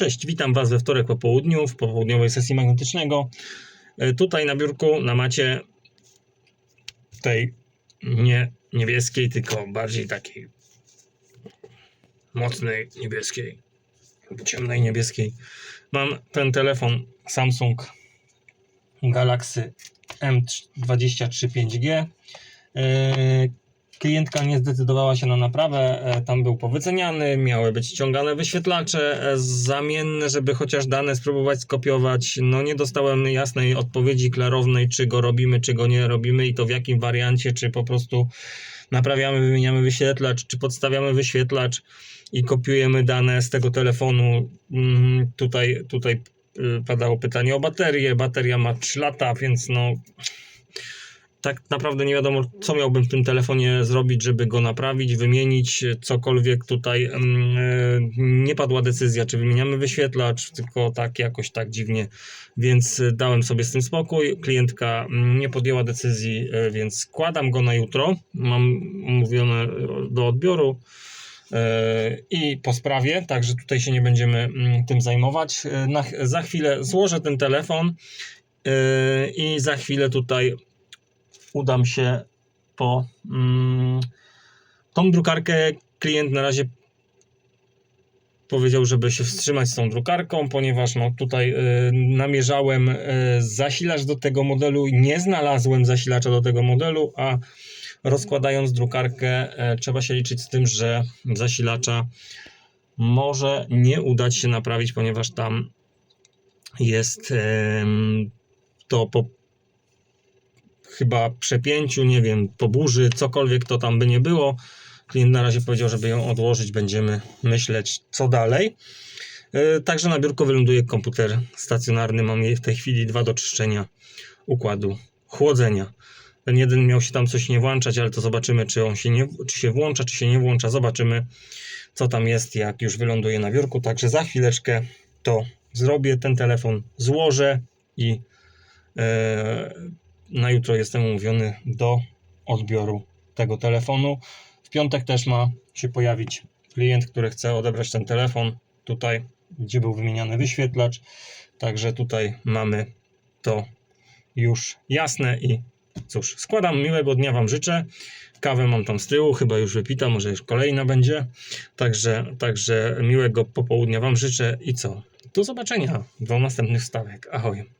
Cześć, witam Was we wtorek po południu, w popołudniowej sesji magnetycznego. E, Tutaj na biurku na macie tej nie niebieskiej, tylko bardziej takiej mocnej niebieskiej, ciemnej niebieskiej. Mam ten telefon Samsung Galaxy M23 5G. Klientka nie zdecydowała się na naprawę, e, tam był powyceniany, miały być ściągane wyświetlacze e, zamienne, żeby chociaż dane spróbować skopiować. No nie dostałem jasnej odpowiedzi klarownej, czy go robimy, czy go nie robimy i to w jakim wariancie, czy po prostu naprawiamy, wymieniamy wyświetlacz, czy podstawiamy wyświetlacz i kopiujemy dane z tego telefonu. Mm, Tutaj, tutaj y, padało pytanie o baterię. Bateria ma 3 lata, więc no tak naprawdę nie wiadomo, co miałbym w tym telefonie zrobić, żeby go naprawić, wymienić, cokolwiek tutaj. mm, e, Nie padła decyzja, czy wymieniamy wyświetlacz, tylko tak jakoś tak dziwnie, więc dałem sobie z tym spokój. Klientka mm, nie podjęła decyzji, e, więc składam go na jutro. Mam umówione e, do odbioru. I po sprawie, także tutaj się nie będziemy mm, tym zajmować. Na, za chwilę złożę ten telefon i za chwilę tutaj udam się po mm, tą drukarkę. Klient na razie powiedział, żeby się wstrzymać z tą drukarką, ponieważ no, tutaj y, namierzałem y, zasilacz do tego modelu i nie znalazłem zasilacza do tego modelu, a rozkładając drukarkę y, trzeba się liczyć z tym, że zasilacza może nie udać się naprawić, ponieważ tam jest em, to po chyba przepięciu, nie wiem, po burzy, cokolwiek to tam by nie było. Klient na razie powiedział, żeby ją odłożyć, będziemy myśleć, co dalej. Yy, Także na biurko wyląduje komputer stacjonarny. Mam w tej chwili dwa do czyszczenia układu chłodzenia. Ten jeden miał się tam coś nie włączać, ale to zobaczymy, czy on się, nie, czy się włącza, czy się nie włącza. Zobaczymy, co tam jest, jak już wyląduje na biurku. Także za chwileczkę to zrobię. Ten telefon złożę i yy, na jutro jestem umówiony do odbioru tego telefonu. W piątek też ma się pojawić klient, który chce odebrać ten telefon tutaj, gdzie był wymieniany wyświetlacz. Także tutaj mamy to już jasne i cóż, składam miłego dnia Wam życzę. Kawę mam tam z tyłu, chyba już wypita, może już kolejna będzie. Także, także miłego popołudnia Wam życzę i co? Do zobaczenia do następnych stawek. Ahoj.